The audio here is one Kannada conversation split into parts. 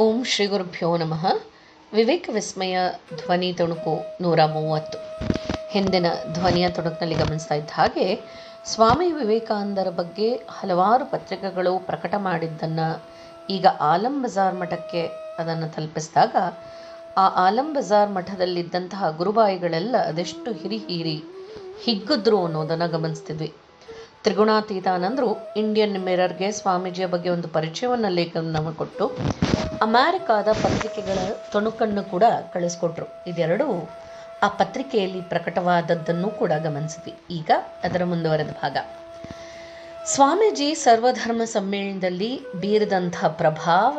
ಓಂ ಶ್ರೀ ಗುರುಭ್ಯೋ ನಮಃ. ವಿವೇಕ ವಿಸ್ಮಯ ಧ್ವನಿ ತುಣುಕು ನೂರ ಮೂವತ್ತು. ಹಿಂದಿನ ಧ್ವನಿಯ ತುಣುಕಿನಲ್ಲಿ ಗಮನಿಸ್ತಾ ಇದ್ದ ಹಾಗೆ, ಸ್ವಾಮಿ ವಿವೇಕಾನಂದರ ಬಗ್ಗೆ ಹಲವಾರು ಪತ್ರಿಕೆಗಳು ಪ್ರಕಟ ಮಾಡಿದ್ದನ್ನು ಈಗ ಆಲಂ ಬಜಾರ್ ಮಠಕ್ಕೆ ಅದನ್ನು ತಲುಪಿಸಿದಾಗ, ಆ ಆಲಂ ಬಜಾರ್ ಮಠದಲ್ಲಿದ್ದಂತಹ ಗುರುಬಾಯಿಗಳೆಲ್ಲ ಅದೆಷ್ಟು ಹಿರಿ ಹಿರಿ ಹಿಗ್ಗಿದ್ರು ಅನ್ನೋದನ್ನು ಗಮನಿಸ್ತಿದ್ವಿ. ತ್ರಿಗುಣಾತೀತಾನಂದರು ಇಂಡಿಯನ್ ಮಿರರ್ಗೆ ಸ್ವಾಮೀಜಿಯ ಬಗ್ಗೆ ಒಂದು ಪರಿಚಯವನ್ನು ಲೇಖನ ಕೊಟ್ಟು ಅಮೆರಿಕಾದ ಪತ್ರಿಕೆಗಳ ತುಣುಕನ್ನು ಕೂಡ ಕಳಿಸ್ಕೊಟ್ರು. ಇದೆರಡೂ ಆ ಪತ್ರಿಕೆಯಲ್ಲಿ ಪ್ರಕಟವಾದದ್ದನ್ನು ಕೂಡ ಗಮನಿಸಿದ್ವಿ. ಈಗ ಅದರ ಮುಂದುವರೆದ ಭಾಗ. ಸ್ವಾಮೀಜಿ ಸರ್ವಧರ್ಮ ಸಮ್ಮೇಳನದಲ್ಲಿ ಬೀರಿದಂಥ ಪ್ರಭಾವ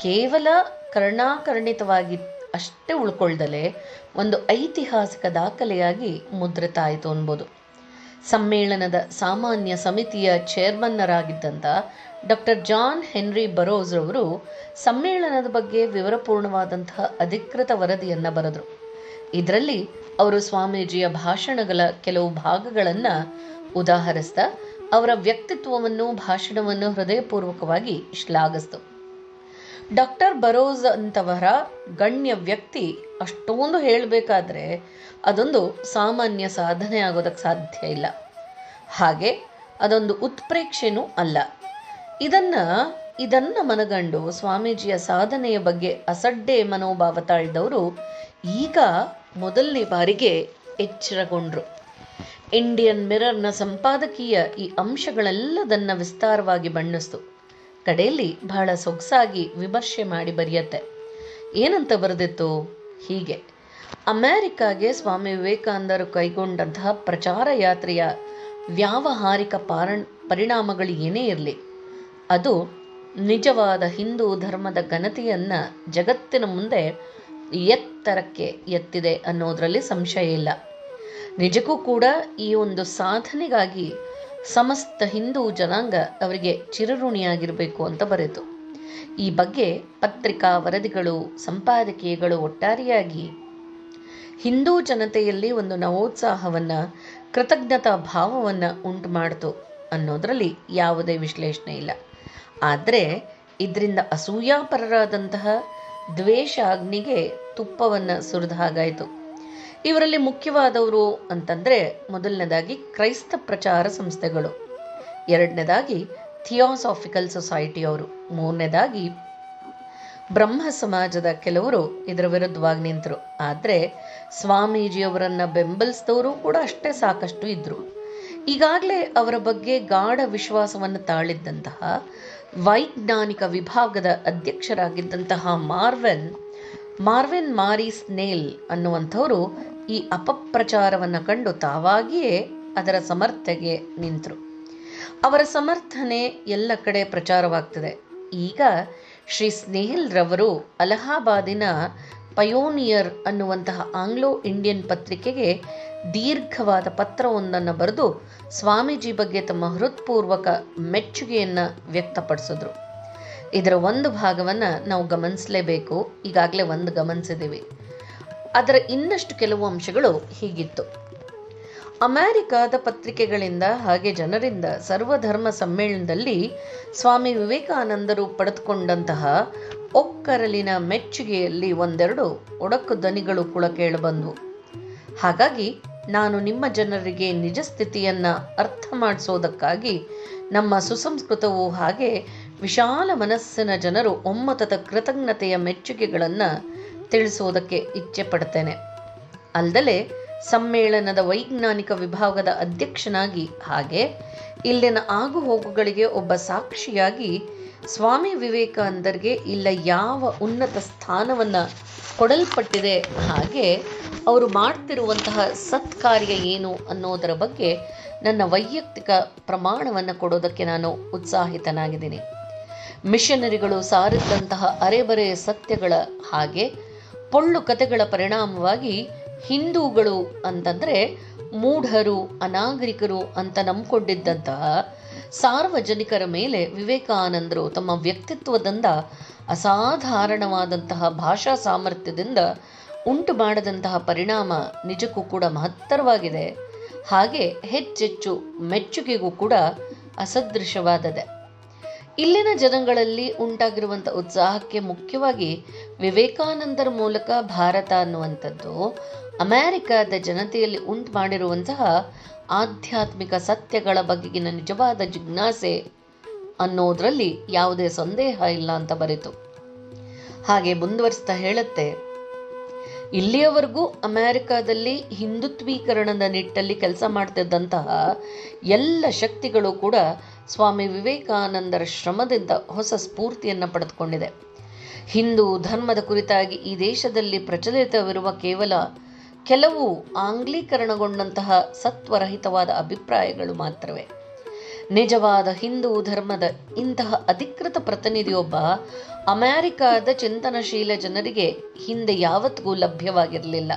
ಕೇವಲ ಕರ್ಣಾಕರ್ಣಿತವಾಗಿ ಅಷ್ಟೇ ಉಳ್ಕೊಳ್ದಲೆ ಒಂದು ಐತಿಹಾಸಿಕ ದಾಖಲೆಯಾಗಿ ಮುದ್ರಿತ ಆಯಿತು ಅನ್ಬೋದು. ಸಮ್ಮೇಳನದ ಸಾಮಾನ್ಯ ಸಮಿತಿಯ ಚೇರ್ಮನ್ನರಾಗಿದ್ದಂಥ ಡಾಕ್ಟರ್ ಜಾನ್ ಹೆನ್ರಿ ಬರೋಸ್ ರವರು ಸಮ್ಮೇಳನದ ಬಗ್ಗೆ ವಿವರಪೂರ್ಣವಾದಂತಹ ಅಧಿಕೃತ ವರದಿಯನ್ನು ಬರೆದರು. ಇದರಲ್ಲಿ ಅವರು ಸ್ವಾಮೀಜಿಯ ಭಾಷಣಗಳ ಕೆಲವು ಭಾಗಗಳನ್ನು ಉದಾಹರಿಸ್ತಾ ಅವರ ವ್ಯಕ್ತಿತ್ವವನ್ನು, ಭಾಷಣವನ್ನು ಹೃದಯಪೂರ್ವಕವಾಗಿ ಶ್ಲಾಘಿಸ್ತು. ಡಾಕ್ಟರ್ ಬರೋಸ್ ಅಂತವರ ಗಣ್ಯ ವ್ಯಕ್ತಿ ಅಷ್ಟೊಂದು ಹೇಳಬೇಕಾದ್ರೆ ಅದೊಂದು ಸಾಮಾನ್ಯ ಸಾಧನೆ ಆಗೋದಕ್ಕೆ ಸಾಧ್ಯ ಇಲ್ಲ. ಹಾಗೆ ಅದೊಂದು ಉತ್ಪ್ರೇಕ್ಷೆನೂ ಅಲ್ಲ. ಇದನ್ನ ಇದನ್ನ ಮನಗಂಡು ಸ್ವಾಮೀಜಿಯ ಸಾಧನೆಯ ಬಗ್ಗೆ ಅಸಡ್ಡೆ ಮನೋಭಾವ ತಾಳಿದವರು ಈಗ ಮೊದಲನೇ ಬಾರಿಗೆ ಎಚ್ಚರಗೊಂಡ್ರು. ಇಂಡಿಯನ್ ಮಿರರ್ನ ಸಂಪಾದಕೀಯ ಈ ಅಂಶಗಳೆಲ್ಲದನ್ನ ವಿಸ್ತಾರವಾಗಿ ಬಣ್ಣಿಸ್ತು. ಕಡೆಯಲ್ಲಿ ಬಹಳ ಸೊಗಸಾಗಿ ವಿಮರ್ಶೆ ಮಾಡಿ ಬರೆಯತ್ತೆ. ಏನಂತ ಬರೆದಿತ್ತು? ಹೀಗೆ. ಅಮೆರಿಕಾಗೆ ಸ್ವಾಮಿ ವಿವೇಕಾನಂದರು ಕೈಗೊಂಡಂತಹ ಪ್ರಚಾರ ಯಾತ್ರೆಯ ವ್ಯಾವಹಾರಿಕ ಪಾರಣ, ಪರಿಣಾಮಗಳು ಏನೇ ಇರಲಿ ಅದು ನಿಜವಾದ ಹಿಂದೂ ಧರ್ಮದ ಘನತೆಯನ್ನು ಜಗತ್ತಿನ ಮುಂದೆ ಎತ್ತರಕ್ಕೆ ಎತ್ತಿದೆ ಅನ್ನೋದರಲ್ಲಿ ಸಂಶಯ ಇಲ್ಲ. ನಿಜಕ್ಕೂ ಕೂಡ ಈ ಒಂದು ಸಾಧನೆಗಾಗಿ ಸಮಸ್ತ ಹಿಂದೂ ಜನಾಂಗ ಅವರಿಗೆ ಚಿರಋಣಿಯಾಗಿರಬೇಕು ಅಂತ ಬರೆತು ಈ ಬಗ್ಗೆ ಪತ್ರಿಕಾ ವರದಿಗಳು, ಸಂಪಾದಕೀಯಗಳು ಒಟ್ಟಾರೆಯಾಗಿ ಹಿಂದೂ ಜನತೆಯಲ್ಲಿ ಒಂದು ನವೋತ್ಸಾಹವನ್ನು, ಕೃತಜ್ಞತಾ ಭಾವವನ್ನು ಉಂಟು ಮಾಡಿತು ಅನ್ನೋದರಲ್ಲಿ ಯಾವುದೇ ವಿಶ್ಲೇಷಣೆ ಇಲ್ಲ. ಆದರೆ ಇದರಿಂದ ಅಸೂಯಾಪರರಾದಂತಹ ದ್ವೇಷ ಅಗ್ನಿಗೆ ತುಪ್ಪವನ್ನು ಸುರಿದ ಹಾಗಾಯಿತು. ಇವರಲ್ಲಿ ಮುಖ್ಯವಾದವರು ಅಂತಂದರೆ ಮೊದಲನೇದಾಗಿ ಕ್ರೈಸ್ತ ಪ್ರಚಾರ ಸಂಸ್ಥೆಗಳು. ಎರಡನೇದಾಗಿ ಥಿಯಾಸಾಫಿಕಲ್ ಸೊಸೈಟಿಯವರು ಮೂರನೇದಾಗಿ ಬ್ರಹ್ಮ ಸಮಾಜದ ಕೆಲವರು ಇದರ ವಿರುದ್ಧವಾಗಿ ನಿಂತರು. ಆದರೆ ಸ್ವಾಮೀಜಿಯವರನ್ನು ಬೆಂಬಲಿಸಿದವರು ಕೂಡ ಅಷ್ಟೇ ಸಾಕಷ್ಟು ಇದ್ದರು ಈಗಾಗಲೇ ಅವರ ಬಗ್ಗೆ ಗಾಢ ವಿಶ್ವಾಸವನ್ನು ತಾಳಿದ್ದಂತಹ ವೈಜ್ಞಾನಿಕ ವಿಭಾಗದ ಅಧ್ಯಕ್ಷರಾಗಿದ್ದಂತಹ ಮಾರ್ವೆನ್ ಮಾರ್ವೆನ್ ಮಾರಿ ಸ್ನೇಲ್ ಅನ್ನುವಂಥವರು ಈ ಅಪಪ್ರಚಾರವನ್ನು ಕಂಡು ತಾವಾಗಿಯೇ ಅದರ ಸಮರ್ಥೆಗೆ ನಿಂತರು. ಅವರ ಸಮರ್ಥನೆ ಎಲ್ಲ ಕಡೆ ಪ್ರಚಾರವಾಗ್ತದೆ. ಈಗ ಶ್ರೀ ಸ್ನೇಹಿಲ್ ರವರು ಅಲಹಾಬಾದಿನ ಪಯೋನಿಯರ್ ಅನ್ನುವಂತಹ ಆಂಗ್ಲೋ ಇಂಡಿಯನ್ ಪತ್ರಿಕೆಗೆ ದೀರ್ಘವಾದ ಪತ್ರವೊಂದನ್ನು ಬರೆದು ಸ್ವಾಮೀಜಿ ಬಗ್ಗೆ ತಮ್ಮ ಹೃತ್ಪೂರ್ವಕ ಮೆಚ್ಚುಗೆಯನ್ನು ವ್ಯಕ್ತಪಡಿಸಿದ್ರು. ಇದರ ಒಂದು ಭಾಗವನ್ನು ನಾವು ಗಮನಿಸಲೇಬೇಕು. ಈಗಾಗಲೇ ಒಂದು ಗಮನಿಸಿದ್ದೀವಿ. ಅದರ ಇನ್ನಷ್ಟು ಕೆಲವು ಅಂಶಗಳು ಹೀಗಿತ್ತು. ಅಮೆರಿಕಾದ ಪತ್ರಿಕೆಗಳಿಂದ ಹಾಗೆ ಜನರಿಂದ ಸರ್ವಧರ್ಮ ಸಮ್ಮೇಳನದಲ್ಲಿ ಸ್ವಾಮಿ ವಿವೇಕಾನಂದರು ಪಡೆದುಕೊಂಡಂತಹ ಒಕ್ಕರಲಿನ ಮೆಚ್ಚುಗೆಯಲ್ಲಿ ಒಂದೆರಡು ಒಡಕು ದನಿಗಳು ಕೂಡ ಕೇಳಬಂದವು ಹಾಗಾಗಿ ನಾನು ನಿಮ್ಮ ಜನರಿಗೆ ನಿಜ ಸ್ಥಿತಿಯನ್ನು ಅರ್ಥ ಮಾಡಿಸೋದಕ್ಕಾಗಿ, ನಮ್ಮ ಸುಸಂಸ್ಕೃತವು ಹಾಗೆ ವಿಶಾಲ ಮನಸ್ಸಿನ ಜನರು ಒಮ್ಮತದ ಕೃತಜ್ಞತೆಯ ಮೆಚ್ಚುಗೆಗಳನ್ನು ತಿಳಿಸೋದಕ್ಕೆ ಇಚ್ಛೆ ಪಡ್ತೇನೆ ಅಲ್ಲದೆ ಸಮ್ಮೇಳನದ ವೈಜ್ಞಾನಿಕ ವಿಭಾಗದ ಅಧ್ಯಕ್ಷನಾಗಿ ಹಾಗೆ, ಇಲ್ಲಿನ ಆಗುಹೋಗುಗಳಿಗೆ ಒಬ್ಬ ಸಾಕ್ಷಿಯಾಗಿ ಸ್ವಾಮಿ ವಿವೇಕಾನಂದರಿಗೆ ಇಲ್ಲ ಯಾವ ಉನ್ನತ ಸ್ಥಾನವನ್ನು ಕೊಡಲ್ಪಟ್ಟಿದೆ ಹಾಗೆ ಅವರು ಮಾಡ್ತಿರುವಂತಹ ಸತ್ಕಾರ್ಯ ಏನು ಅನ್ನೋದರ ಬಗ್ಗೆ ನನ್ನ ವೈಯಕ್ತಿಕ ಪ್ರಮಾಣವನ್ನು ಕೊಡೋದಕ್ಕೆ ನಾನು ಉತ್ಸಾಹಿತನಾಗಿದ್ದೀನಿ. ಮಿಷನರಿಗಳು ಸಾರಿದ್ದಂತಹ ಅರೆಬರೆ ಸತ್ಯಗಳ ಹಾಗೆ ಪೊಳ್ಳು ಕಥೆಗಳ ಪರಿಣಾಮವಾಗಿ ಹಿಂದೂಗಳು ಅಂತಂದರೆ ಮೂಢರು, ಅನಾಗರಿಕರು ಅಂತ ನಂಬಿಕೊಂಡಿದ್ದಂತಹ ಸಾರ್ವಜನಿಕರ ಮೇಲೆ ವಿವೇಕಾನಂದರು ತಮ್ಮ ವ್ಯಕ್ತಿತ್ವದಿಂದ ಅಸಾಧಾರಣವಾದಂತಹ ಭಾಷಾ ಸಾಮರ್ಥ್ಯದಿಂದ ಉಂಟು ಮಾಡದಂತಹ ಪರಿಣಾಮ ನಿಜಕ್ಕೂ ಕೂಡ ಮಹತ್ತರವಾಗಿದೆ. ಹಾಗೆ ಹೆಚ್ಚೆಚ್ಚು ಮೆಚ್ಚುಗೆಗೂ ಕೂಡ ಅಸದೃಶವಾದದೆ ಇಲ್ಲಿನ ಜನಗಳಲ್ಲಿ ಉಂಟಾಗಿರುವಂಥ ಉತ್ಸಾಹಕ್ಕೆ ಮುಖ್ಯವಾಗಿ ವಿವೇಕಾನಂದರ ಮೂಲಕ ಭಾರತ ಅನ್ನುವಂಥದ್ದು ಅಮೆರಿಕದ ಜನತೆಯಲ್ಲಿ ಉಂಟು ಮಾಡಿರುವಂತಹ ಆಧ್ಯಾತ್ಮಿಕ ಸತ್ಯಗಳ ಬಗೆಗಿನ ನಿಜವಾದ ಜಿಜ್ಞಾಸೆ ಅನ್ನೋದರಲ್ಲಿ ಯಾವುದೇ ಸಂದೇಹ ಇಲ್ಲ ಅಂತ ಬರೀತು. ಹಾಗೆ ಮುಂದುವರಿಸ್ತಾ ಹೇಳುತ್ತೆ, ಇಲ್ಲಿಯವರೆಗೂ ಅಮೆರಿಕಾದಲ್ಲಿ ಹಿಂದುತ್ವೀಕರಣದ ನಿಟ್ಟಲ್ಲಿ ಕೆಲಸ ಮಾಡ್ತಿದ್ದಂತಹ ಎಲ್ಲ ಶಕ್ತಿಗಳು ಕೂಡ ಸ್ವಾಮಿ ವಿವೇಕಾನಂದರ ಶ್ರಮದಿಂದ ಹೊಸ ಸ್ಫೂರ್ತಿಯನ್ನು ಪಡೆದುಕೊಂಡಿದೆ. ಹಿಂದೂ ಧರ್ಮದ ಕುರಿತಾಗಿ ಈ ದೇಶದಲ್ಲಿ ಪ್ರಚಲಿತವಿರುವ ಕೇವಲ ಕೆಲವು ಆಂಗ್ಲೀಕರಣಗೊಂಡಂತಹ ಸತ್ವರಹಿತವಾದ ಅಭಿಪ್ರಾಯಗಳು ಮಾತ್ರವೇ. ನಿಜವಾದ ಹಿಂದೂ ಧರ್ಮದ ಇಂತಹ ಅಧಿಕೃತ ಪ್ರತಿನಿಧಿಯೊಬ್ಬ ಅಮೆರಿಕಾದ ಚಿಂತನಶೀಲ ಜನರಿಗೆ ಹಿಂದೆ ಯಾವತ್ತಿಗೂ ಲಭ್ಯವಾಗಿರಲಿಲ್ಲ.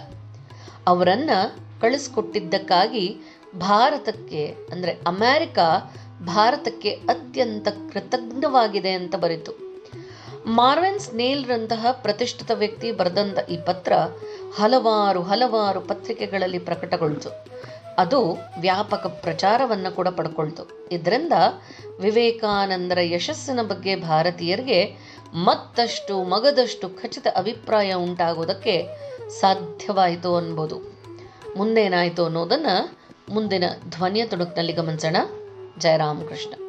ಅವರನ್ನು ಕಳಿಸ್ಕೊಟ್ಟಿದ್ದಕ್ಕಾಗಿ ಭಾರತಕ್ಕೆ, ಅಂದರೆ ಅಮೆರಿಕ ಭಾರತಕ್ಕೆ ಅತ್ಯಂತ ಕೃತಜ್ಞವಾಗಿದೆ ಅಂತ ಬರೀತು ಮಾರ್ವೆನ್ ಸ್ನೇಲ್ರಂತಹ ಪ್ರತಿಷ್ಠಿತ ವ್ಯಕ್ತಿ ಬರೆದಂತ ಈ ಪತ್ರ ಹಲವಾರು ಹಲವಾರು ಪತ್ರಿಕೆಗಳಲ್ಲಿ ಪ್ರಕಟಗೊಳ್ತು ಅದು ವ್ಯಾಪಕ ಪ್ರಚಾರವನ್ನು ಕೂಡ ಪಡ್ಕೊಳ್ತು. ಇದರಿಂದ ವಿವೇಕಾನಂದರ ಯಶಸ್ಸಿನ ಬಗ್ಗೆ ಭಾರತೀಯರಿಗೆ ಮತ್ತಷ್ಟು ಮಗದಷ್ಟು ಖಚಿತ ಅಭಿಪ್ರಾಯ ಉಂಟಾಗೋದಕ್ಕೆ ಸಾಧ್ಯವಾಯಿತು ಅನ್ಬೋದು. ಮುಂದೇನಾಯಿತು ಅನ್ನೋದನ್ನು ಮುಂದಿನ ಧ್ವನಿಯ ತುಣುಕಿನಲ್ಲಿ ಗಮನಿಸೋಣ. जय राम कृष्ण